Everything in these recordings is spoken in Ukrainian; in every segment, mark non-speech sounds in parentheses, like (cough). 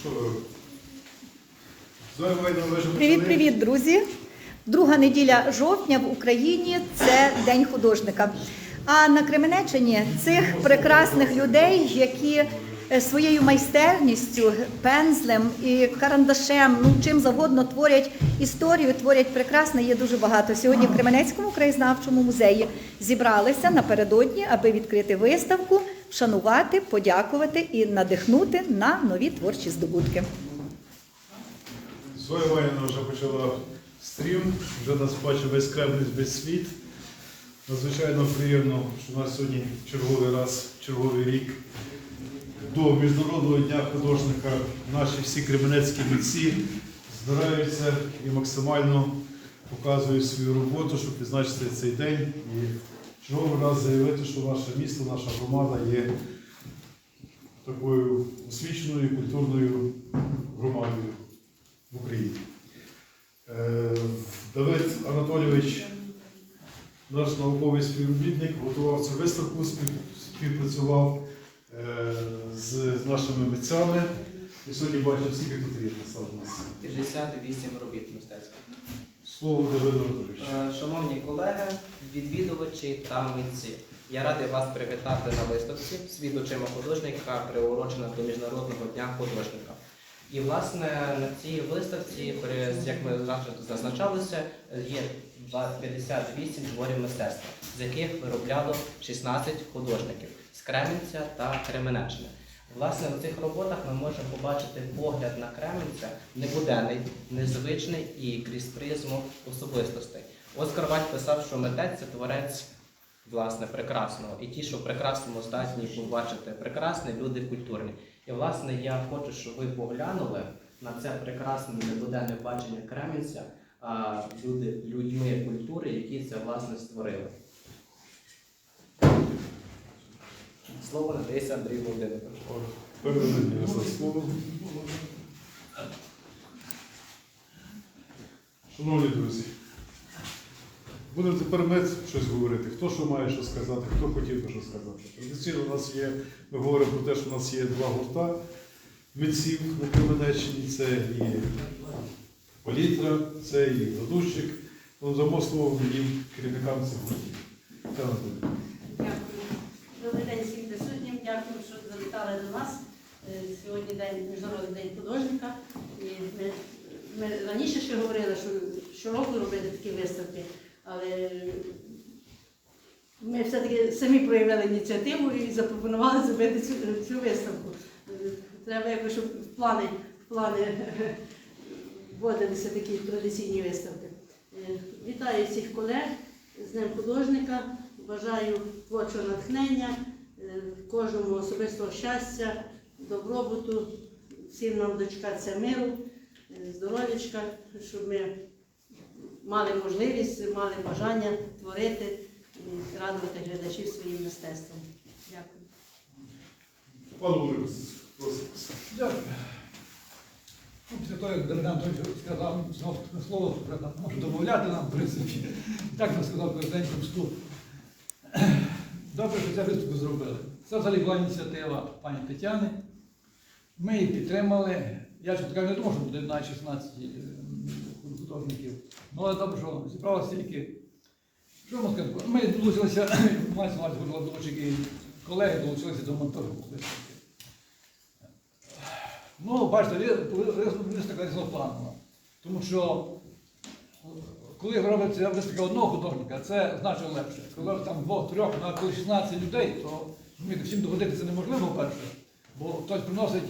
Що ви? Зоя Іванівна, ви ж Привіт, почали? привіт, друзі! Друга неділя жовтня в Україні це День художника. А на Кременеччині цих прекрасних людей, які е, своєю майстерністю, пензлем і карандашем, ну чим завгодно творять історію, творять прекрасне, є дуже багато. Сьогодні в Кременецькому краєзнавчому музеї зібралися напередодні, аби відкрити виставку, вшанувати, подякувати і надихнути на нові творчі здобутки. Зоя Іванівна вже почала стрім, вже нас бачить весь Кремль, весь світ. Надзвичайно приємно, що у нас сьогодні черговий раз, черговий рік до Міжнародного дня художника наші всі кременецькі митці збираються і максимально показують свою роботу, щоб відзначити цей день і черговий раз заявити, що наше місто, наша громада є такою освіченою культурною громадою в Україні. Е, Давид Анатолійович, наш науковий співробітник, готував цю виставку, співпрацював е, з нашими митцями. І сьогодні бачимо, скільки тут є у нас. 58 робіт мистецьких. Слово Давиду Анатолійовичу. Е, Шановні колеги, відвідувачі та митці, я радий вас привітати на виставці «Світ очима художника, приурочена до Міжнародного дня художника. І, власне, на цій виставці, як ми зазначалися, є два- 58 творів мистецтва, з яких виробляло 16 художників з Кременця та Кременеччини. Власне, в цих роботах ми можемо побачити погляд на Кременця небуденний, незвичний і крізь призму особистостей. Оскар Вальд писав, що митець це творець власне прекрасного. І ті, що в прекрасному здатні побачити прекрасне, люди культурні. І власне я хочу, щоб ви поглянули на це прекрасне небуденне бачення Кременця, люди, людьми культури, які це власне створили. Слово надається Андрію Володимировичу. Шановні друзі, будемо тепер ми щось говорити. Хто що має що сказати, хто хотів би що сказати. Традиційно у нас є, ми говоримо про те, що у нас є два гурта митців на Кременеччині. Це і Палітра, це і Гладущик. Ну, дамо слово їм керівникам гуртів. Дякую. Добрий день всім присутнім. Дякую, що завітали до нас. Е, Сьогодні день Міжнародний день художника. І ми, ми раніше ще говорили, що щороку робити такі виставки, але ми все-таки самі проявили ініціативу і запропонували зробити цю, цю виставку. Е, Треба якось, щоб плани, плани вводилися такі традиційні виставки. Е, Вітаю всіх колег з Днем художника. Бажаю творчого натхнення, е, кожному особистого щастя, добробуту, всім нам дочекатися миру, е, здоров'ячка, щоб ми мали можливість, мали бажання творити і радувати глядачів своїм мистецтвом. Дякую. Пан Дякую. Ну, Після того, як Богдан Анатолійович сказав знов слово, може домовляти нам, в принципі. Так нам сказав коротенько вступ. Добре, що цю виступу зробили. Це взагалі була ініціатива пані Тетяни. Ми її підтримали. Я чесно кажу, не думав, що буде навіть 16 е, художників. Ну, але добре, що зібралося тільки. Що можна сказати? Ми долучилися, (coughs) на і колеги долучилися до монтажу. Ну, бачите, виставка різнопланова. Тому що коли робиться виставка одного художника, це значно легше. Коли там двох-трьох, а коли 16 людей, то всім догодити неможливо перше. Бо хтось приносить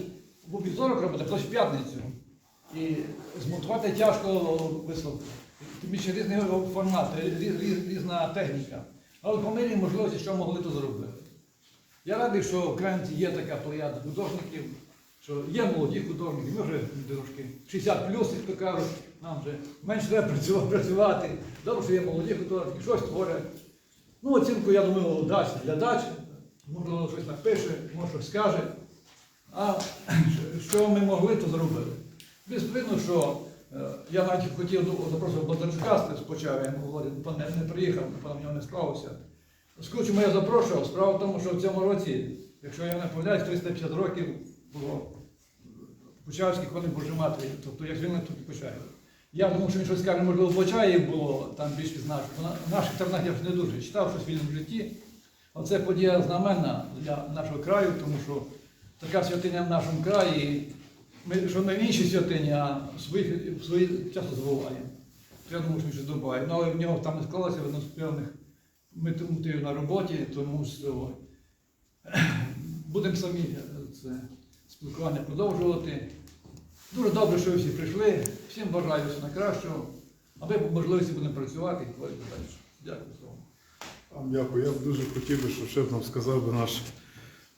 в вівторок робити, хтось в п'ятницю. І змонтувати тяжко виставку. Тим більше різні формати, різ- різ- різна техніка. Але по мірі можливості, що могли, то зробили. Я радий, що в Кремці є така плеяда художників, що є молоді художники, ми вже трошки 60 плюс, як то кажуть, нам вже менше треба працювати. Добре, що є молоді художники, щось творять. Ну, оцінку, я думаю, дасть глядач, можливо, щось напише, може щось скаже. А (clears throat) що ми могли, то зробили. Безпечно, що е, я навіть хотів до- запросити Бондарчука з почав, я йому говорю, пан не, приїхав, пан в нього не склалося. Скучимо я запрошував. Справа в тому, що в цьому році, якщо я не помиляюсь, 350 років було Почаївських вони Божі Матері, тобто як звільнили, тут і Почаїв. Я думав, що він щось скаже, можливо, в Почаїв було там більш пізнав. На наших тернах я ж не дуже читав щось в вільному житті. Оце подія знаменна для нашого краю, тому що така святиня в нашому краї, ми, що не в іншій святині, а своїх, свої часто забуваємо. Я думаю, що він щось добуває. Ну, але в нього там не склалося видно з певних мотивів на роботі, тому що (clears throat) будемо самі е, це спілкування продовжувати. Дуже добре, що ви всі прийшли. Всім бажаю всього найкращого. А ми по можливості будемо працювати і творити далі. Дякую за увагу. Вам дякую. Я б дуже хотів би, щоб шеф нам сказав би наш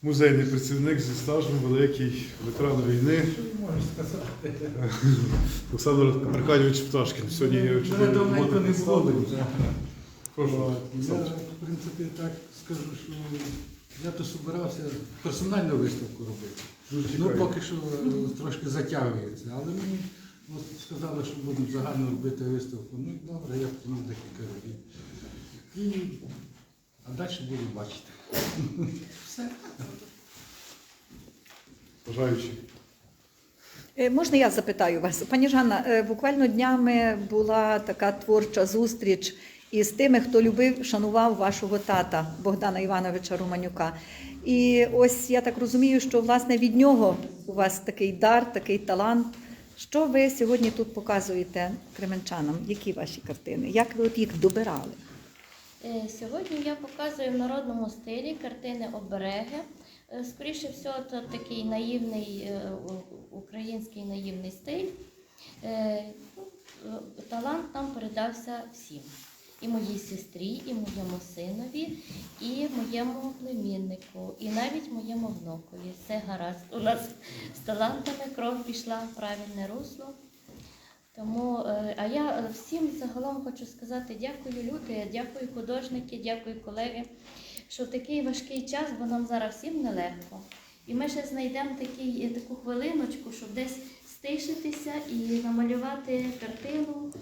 музейний працівник зі стажем, великий ветеран війни Можу сказати. Олександр Аркадійович Пташкін. Сьогодні є Мене чотири давненько не було. Прошу, Я, в принципі, так скажу, що я то збирався персональну виставку робити. Ну, поки що е, трошки затягується, але мені от, сказали, що будемо загально робити виставку. Ну, добре, я тому декілька робів. І, а далі буду бачити. Все. Бажаючи. Е, Можна я запитаю вас? Пані Жанна, е, буквально днями була така творча зустріч із тими, хто любив, шанував вашого тата Богдана Івановича Романюка. І ось я так розумію, що власне від нього у вас такий дар, такий талант. Що ви сьогодні тут показуєте кременчанам? Які ваші картини? Як ви от їх добирали? Е, Сьогодні я показую в народному стилі картини обереги. Е, Скоріше всього, це такий наївний е, український наївний стиль. Ну, Талант там передався всім. І моїй сестрі, і моєму синові, і моєму племіннику, і навіть моєму внукові. Все гаразд. У нас з талантами кров пішла в правильне русло. Тому, е, а я всім загалом хочу сказати дякую, люди, дякую художники, дякую колеги, що в такий важкий час, бо нам зараз всім нелегко. І ми ще знайдемо такий, таку хвилиночку, щоб десь стишитися і намалювати картину.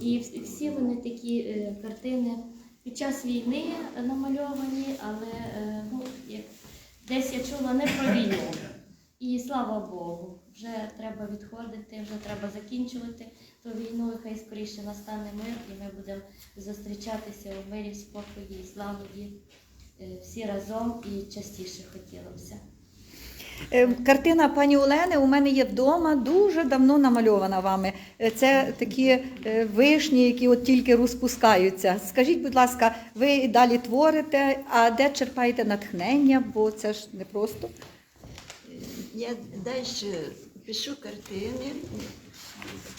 І всі вони такі е, картини під час війни намальовані, але е, ну, як десь я чула не про війну. І слава Богу, вже треба відходити, вже треба закінчувати ту війну, і хай скоріше настане мир, і ми будемо зустрічатися у мирі, спокої і злагоді е, всі разом і частіше хотілося. Е, Картина пані Олени у мене є вдома, дуже давно намальована вами. Е, Це такі е, вишні, які от тільки розпускаються. Скажіть, будь ласка, ви далі творите, а де черпаєте натхнення? Бо це ж не просто. Я далі пишу картини.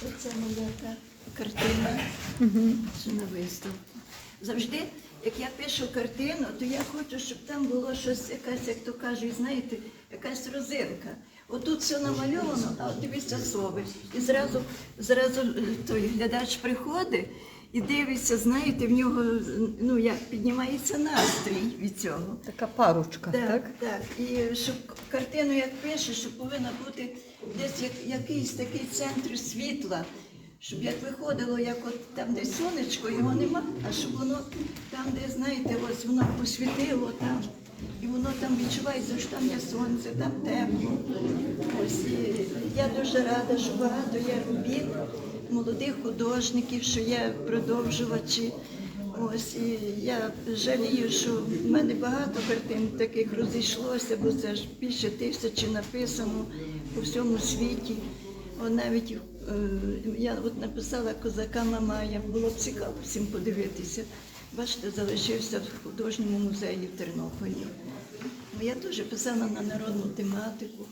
Оце моя картина, що на виставку. Завжди, як я пишу картину, то я хочу, щоб там було щось, якась, як то кажуть, знаєте, якась розинка. Отут все намальовано, а от дивіться сови. І зразу, зразу е, той глядач приходить і дивиться, знаєте, в нього ну, як піднімається настрій від цього. Така парочка, так? Так, так. І щоб картину як пише, що повинна бути десь як, якийсь такий центр світла, щоб як виходило, як от там, де сонечко, його нема, а щоб воно там, де, знаєте, ось воно посвітило там. І воно там відчувається, що там є сонце, там тепло. Ось я дуже рада, що багато є робіт, молодих художників, що є продовжувачі. Ось і я жалію, що в мене багато картин таких розійшлося, бо це ж більше тисячі написано по всьому світі. О, навіть е, я от написала козака Мамая, було б цікаво всім подивитися. Бачите, залишився в художньому музеї в Тернополі. Ну, Я теж писала на народну тематику.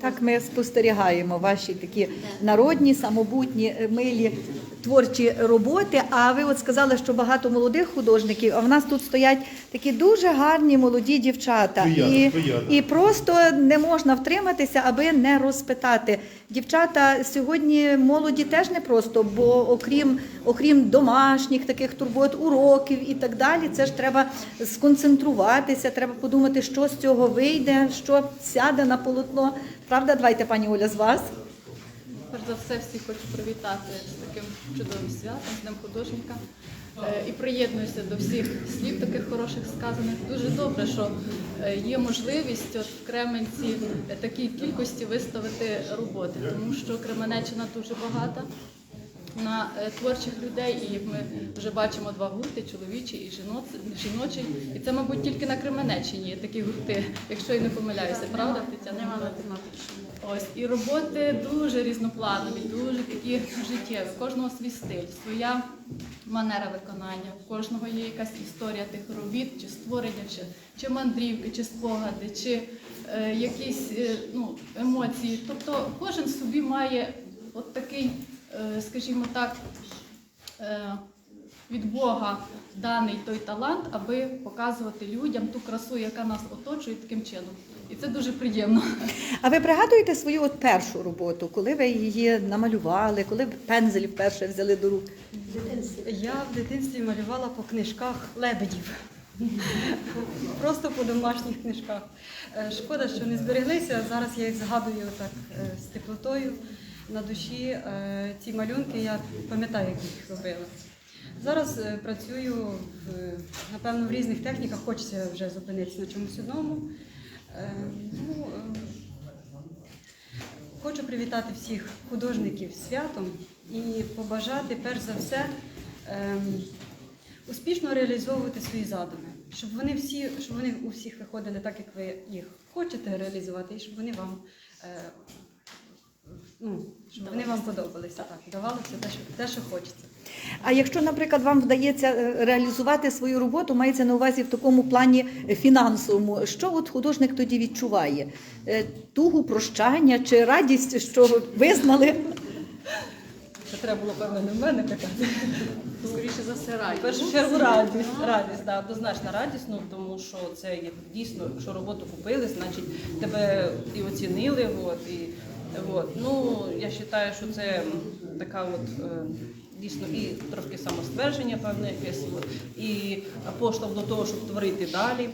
Так ми спостерігаємо ваші такі народні, самобутні, милі творчі роботи. А ви от сказали, що багато молодих художників, а в нас тут стоять такі дуже гарні молоді дівчата. Приятно, і, приятно. і просто не можна втриматися, аби не розпитати. Дівчата сьогодні молоді теж не просто, бо окрім, окрім домашніх таких турбот, уроків і так далі, це ж треба сконцентруватися, треба подумати, що з цього вийде, що сяде на полотно. Правда, давайте, пані Оля, з вас. Перш за все, всіх хочу привітати з таким чудовим святом, з Днем художника. Е, І приєднуюся до всіх слів таких хороших сказаних. Дуже добре, що е, є можливість от в Кременці такій кількості виставити роботи, тому що Кременеччина дуже багата на е, творчих людей, і як ми вже бачимо два гурти чоловічий і жіночий. І це, мабуть, тільки на Кременеччині є такі гурти, якщо я не помиляюся, правда, Тетяна? Ось і роботи дуже різнопланові, дуже такі життєві. Кожного свій стиль, своя манера виконання. У кожного є якась історія тих робіт, чи створення, чи, чи мандрівки, чи спогади, чи е, якісь е, ну, емоції. Тобто кожен собі має от такий, скажімо так, е, від Бога даний той талант, аби показувати людям ту красу, яка нас оточує таким чином. І це дуже приємно. А ви пригадуєте свою от першу роботу, коли ви її намалювали, коли ви пензель вперше взяли до рук? Я в дитинстві малювала по книжках лебедів. Просто по домашніх книжках. Е, Шкода, що не збереглися. Зараз я їх згадую так е, з теплотою на душі. Е, Ці малюнки я пам'ятаю, як їх робила. Зараз е, працюю напевно в різних техніках, хочеться вже зупинитися на чомусь одному. Е, Ну, е, Хочу привітати всіх художників святом і побажати, перш за все, успішно реалізовувати свої задуми, щоб вони всі, щоб вони у всіх виходили так, як ви їх хочете реалізувати, і щоб вони вам, е, ну, щоб вони вам подобалися, так, давалося те, що, те, що хочеться. А якщо, наприклад, вам вдається е, реалізувати свою роботу, мається на увазі в такому плані фінансовому, що от художник тоді відчуває? Е, Тугу, прощання чи радість, що визнали? Це треба було, певно, не в мене питати. Скоріше за все, В першу чергу радість, радість, да, однозначно радість, ну, тому що це є дійсно, якщо роботу купили, значить тебе і оцінили. От, і, от. Ну, я вважаю, що це така от. е, Дійсно, і трошки самоствердження, певне якесь, і поштовх до того, щоб творити далі.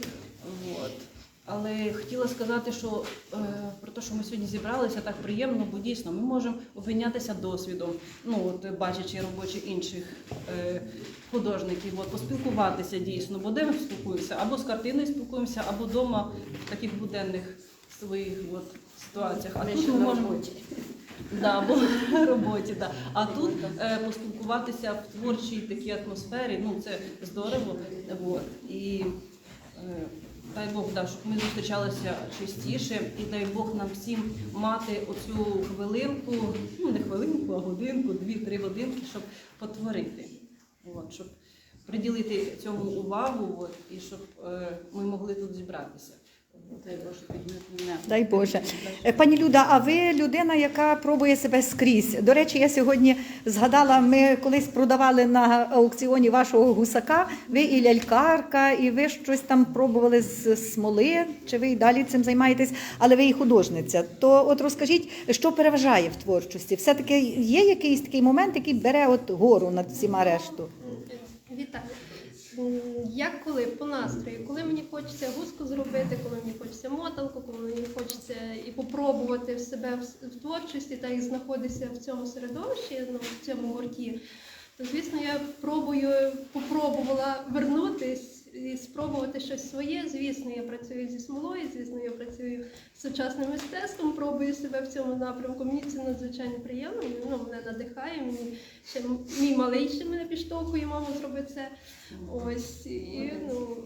От. Але хотіла сказати, що е, про те, що ми сьогодні зібралися, так приємно, бо дійсно ми можемо обмінятися досвідом, ну от бачачи робочі інших е, художників, от, поспілкуватися дійсно, бо де ми спілкуємося? Або з картиною спілкуємося, або вдома в таких буденних своїх от, ситуаціях. А тут ми можемо Да, або на роботі, да. А тут е, поспілкуватися в творчій такій атмосфері, ну це здорово. От. І е, дай Бог, да, щоб ми зустрічалися частіше, і дай Бог нам всім мати оцю хвилинку, ну не хвилинку, а годинку, дві-три годинки, щоб потворити. От, щоб приділити цьому увагу, от, і щоб е, ми могли тут зібратися. Дай Боже, підмітне. Дай Боже. Е, Пані Люда, а ви людина, яка пробує себе скрізь. До речі, я сьогодні згадала, ми колись продавали на аукціоні вашого гусака. Ви і лялькарка, і ви щось там пробували з смоли, чи ви і далі цим займаєтесь, але ви і художниця. То от розкажіть, що переважає в творчості? Все-таки є якийсь такий момент, який бере от гору над всіма решту? Вітаю. Як коли по настрою, коли мені хочеться гуску зробити, коли мені хочеться моталку, коли мені хочеться і попробувати в себе в, творчості та і знаходитися в цьому середовищі, ну, в цьому гурті, то звісно я пробую, попробувала вернутись і спробувати щось своє. Звісно, я працюю зі смолою, звісно, я працюю з сучасним мистецтвом, пробую себе в цьому напрямку. Мені це надзвичайно приємно, ну, мене надихає, мені ще мій малий ще мене підштовхує, мама зроби це. Ось і ну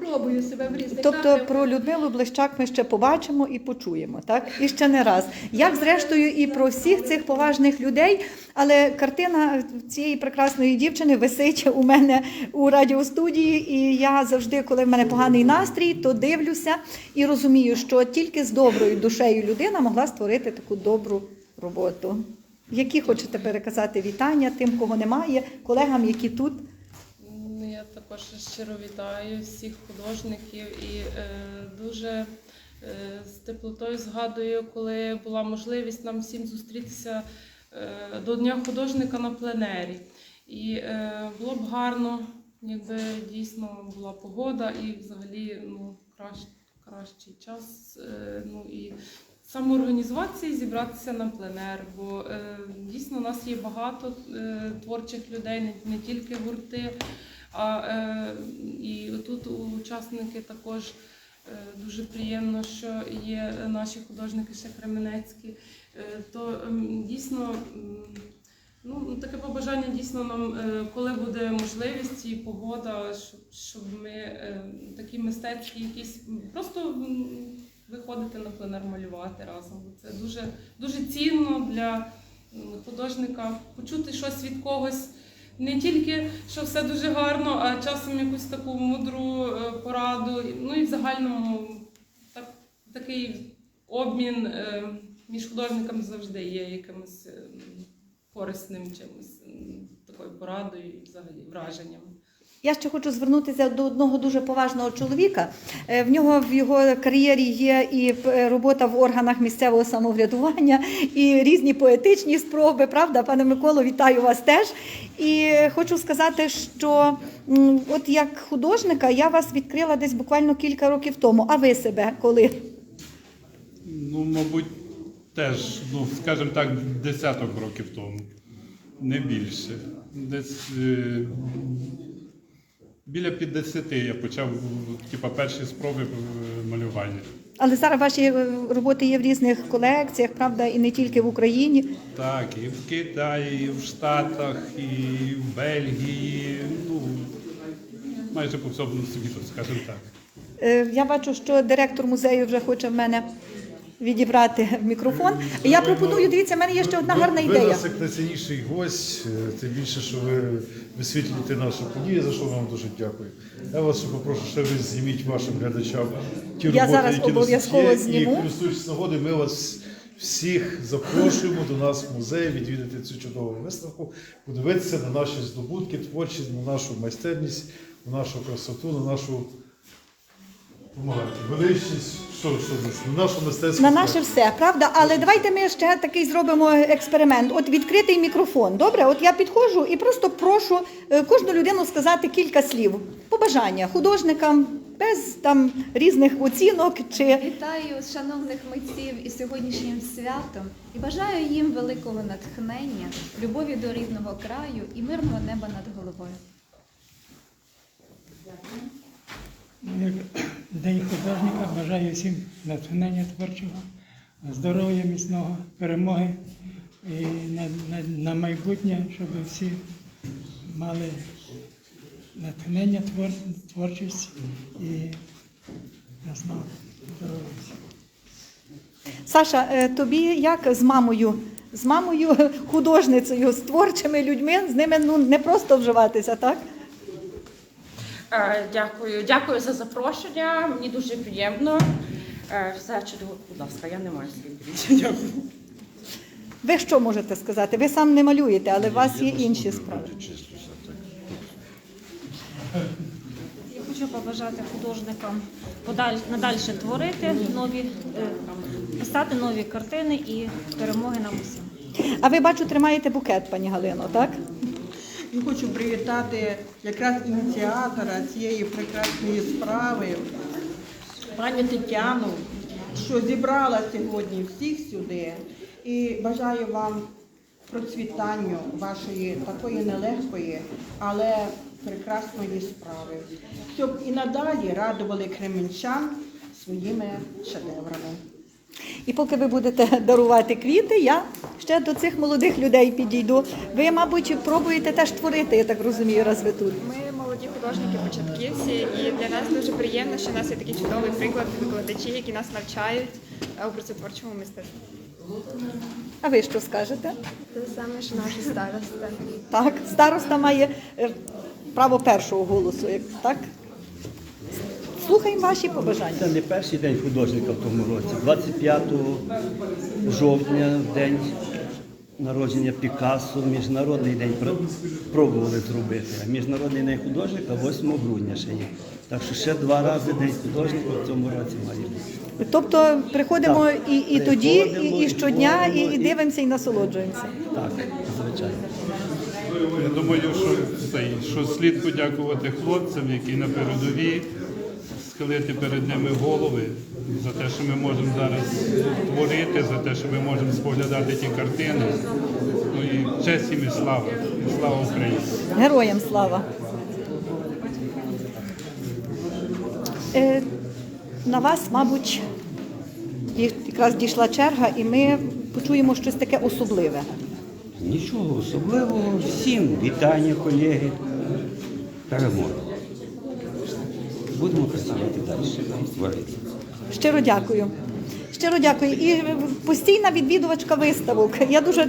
пробую себе в різних Тобто про Людмилу Блищак ми ще побачимо і почуємо, так? І ще не раз. Як зрештою і про всіх цих поважних людей, але картина цієї прекрасної дівчини висить у мене у радіостудії, і я завжди, коли в мене поганий настрій, то дивлюся і розумію, що тільки з доброю душею людина могла створити таку добру роботу. Які хочете переказати вітання тим, кого немає, колегам, які тут? Також щиро вітаю всіх художників і е, дуже е, з теплотою згадую, коли була можливість нам всім зустрітися е, до Дня художника на пленері. І було б гарно, якби дійсно була погода і взагалі ну, кращ, кращий час. Ну, і самоорганізуватися і зібратися на пленер, бо дійсно у нас є багато творчих людей, не тільки гурти, а е, і тут учасники також е, дуже приємно, що є наші художники ще Кременецькі. Е, то ем, дійсно. Ну, таке побажання дійсно нам, е, коли буде можливість і погода, щоб, щоб ми такі мистецькі якісь просто виходити на пленер малювати разом. Це дуже, дуже цінно для художника почути щось від когось. Не тільки що все дуже гарно, а часом якусь таку мудру е, пораду. Ну і в загальному так, такий обмін е, між художниками завжди є якимось е, корисним чимось, такою порадою і взагалі враженням. Я ще хочу звернутися до одного дуже поважного чоловіка. Е, В нього в його кар'єрі є і е, робота в органах місцевого самоврядування, і різні поетичні спроби. Правда, пане Миколо, вітаю вас теж. І хочу сказати, що от як художника я вас відкрила десь буквально кілька років тому. А ви себе коли? Ну, мабуть, теж, ну, скажімо так, десяток років тому. Не більше. Десь е, біля 50 я почав типа, перші спроби малювання. Але зараз ваші е, роботи є в різних колекціях, правда, і не тільки в Україні. Так, і в Китаї, і в Штатах, і в Бельгії. Ну, майже по всьому світу, скажімо так. Е, Я бачу, що директор музею вже хоче в мене відібрати мікрофон. Я пропоную, дивіться, в мене є ще одна Ви- гарна Ви ідея. нас як найцінніший гость, е, тим більше, що ви висвітлюєте нашу подію, за що вам дуже дякую. Я вас попрошу, ще ви зніміть вашим глядачам ті Я роботи, зараз які нас обов'язково є. зніму. І користуючись нагодою, ми вас всіх запрошуємо до нас в музей відвідати цю чудову виставку, подивитися на наші здобутки, творчість, на нашу майстерність, на нашу красоту, на нашу помагайте, величність, що, що десь, на нашу мистецьку На наше все, правда? Але давайте ми ще такий зробимо експеримент. От відкритий мікрофон. Добре, от я підходжу і просто прошу е, кожну людину сказати кілька слів. Побажання художникам без там різних оцінок чи Вітаю шановних митців із сьогоднішнім святом і бажаю їм великого натхнення, любові до рідного краю і мирного неба над головою. Як День художника бажаю всім натхнення творчого, здоров'я міцного, перемоги і на, на, на майбутнє, щоб всі мали натхнення твор, творчість і ясно, здоров'я. Саша, е, тобі як з мамою? З мамою (laughs) художницею, з творчими людьми, з ними ну не просто вживатися, так? Е, Дякую, дякую за запрошення. Мені дуже приємно. Е, Все чудово, будь ласка, я не маю слів. (laughs) Дякую. Ви що можете сказати? Ви сам не малюєте, але у вас є інші справи. Я хочу побажати художникам подаль, надальше творити нові, е, писати нові картини і перемоги нам усім. А ви бачу, тримаєте букет, пані Галино, так? Хочу привітати якраз ініціатора цієї прекрасної справи, пані Тетяну, що зібрала сьогодні всіх сюди. І бажаю вам процвітання вашої такої нелегкої, але прекрасної справи, щоб і надалі радували кременчан своїми шедеврами. І поки ви будете (laughs) дарувати квіти, я ще до цих молодих людей підійду. Ви, мабуть, пробуєте теж творити, я так розумію, раз ви тут. Ми молоді художники, початківці, і для нас дуже приємно, що в нас є такий чудовий приклад викладачі, які нас навчають е, образотворчому мистецтву. А ви що скажете? Те саме, що наші старости. Так, староста має е, право першого голосу, так? Слухаємо ваші побажання. Це не перший день художника в тому році. 25 жовтня, в день народження Пікассо, Міжнародний день пробували зробити. А Міжнародний день художника 8 грудня ще є. Так що ще два рази День художника в цьому році має бути. Тобто приходимо Так, і, і тоді, і, і щодня, і, і і- дивимося, і насолоджуємося. Так, звичайно. Я думаю, що, що слід подякувати хлопцям, які на передовій, схилити перед ними голови за те, що ми можемо зараз творити, за те, що ми можемо споглядати ті картини. Ну і честь їм і слава, і слава Україні. Героям слава. Е, на вас, мабуть, якраз дійшла черга, і ми почуємо щось таке особливе. Нічого особливого. Всім вітання, колеги. Перемоги. Будемо працювати далі. Щиро дякую. Щиро дякую. І постійна відвідувачка виставок. Я дуже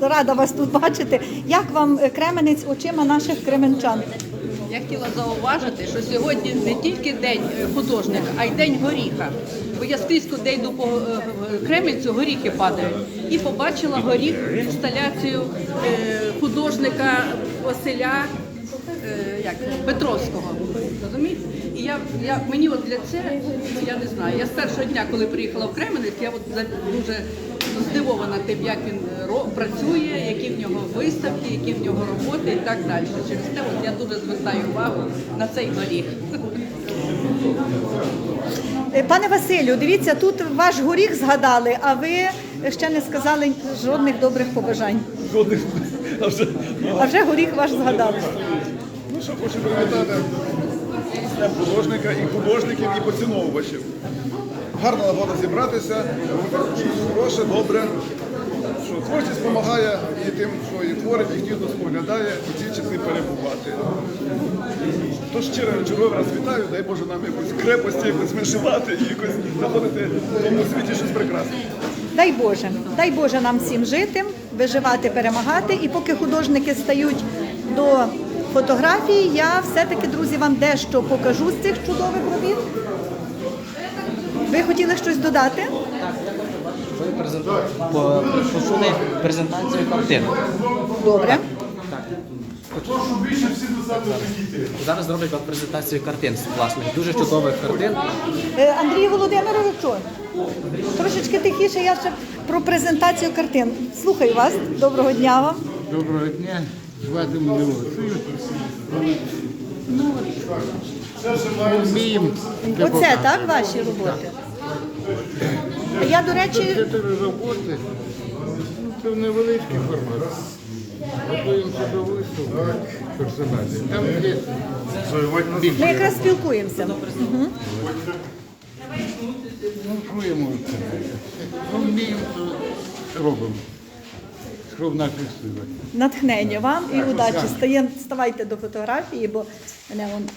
рада вас тут бачити. Як вам е, Кременець очима наших кременчан? Я хотіла зауважити, що сьогодні не тільки день е, художника, а й день горіха. Бо я скрізь, куди йду по е, Кременцю, горіхи падають. І побачила горіх інсталяцію художника Василя як, Петровського. Розумієте? Я, я, мені от для це, я не знаю, я з першого дня, коли приїхала в Кременець, я от дуже здивована тим, як він е, працює, які в нього виставки, які в нього роботи і так далі. Через те от я дуже звертаю увагу на цей горіх. Е, Пане Василю, дивіться, тут ваш горіх згадали, а ви ще не сказали жодних добрих побажань. Жодних. А вже, А вже горіх ваш згадали. Ну що, хочу привітати художника і художників, і поціновувачів. Гарна нагода зібратися, хороше, добре. Що творчість допомагає і тим, що і творить, і гідно споглядає, у ці часи перебувати. Тож щиро черговий раз вітаю, дай Боже нам якусь крепості, якось вишивати і якось знаходити в тому світі щось прекрасне. Дай Боже, дай Боже нам всім жити, виживати, перемагати. І поки художники стають до фотографії, я все-таки, друзі, вам дещо покажу з цих чудових робіт. Ви хотіли щось додати? Ви презентуєте презентацію картин. Добре. Прошу більше всі. Зараз зроблять вам презентацію картин класних, дуже чудових картин. Е, Андрій Володимировичу, трошечки тихіше, я ще про презентацію картин. Слухаю вас. Доброго дня вам. Доброго дня, Ну, вміємо. Оце так ваші роботи? Я, до речі, Це роботи. Ну, це невеличкий формат. Готуємося до виставки персонажів. Там є більше. ми якраз спілкуємося. Мгм. Ну, що я? Ну, вміємо, то робимо. Що в наших силах. Натхнення вам і удачі. Стає, ставайте до фотографії, бо мене вон.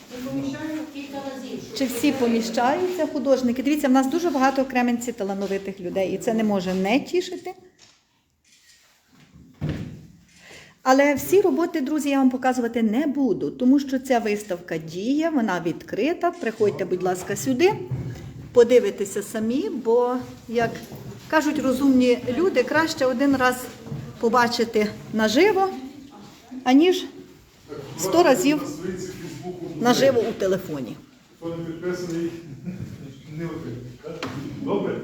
Чи всі поміщаються художники? Дивіться, в нас дуже багато Кременці талановитих людей, і це не може не тішити. Але всі роботи, друзі, я вам показувати не буду, тому що ця виставка діє, вона відкрита. Приходьте, будь ласка, сюди, подивитеся самі, бо, як кажуть розумні люди, краще один раз побачити наживо, аніж сто разів наживо у телефоні. Хто (laughs) не. Добре?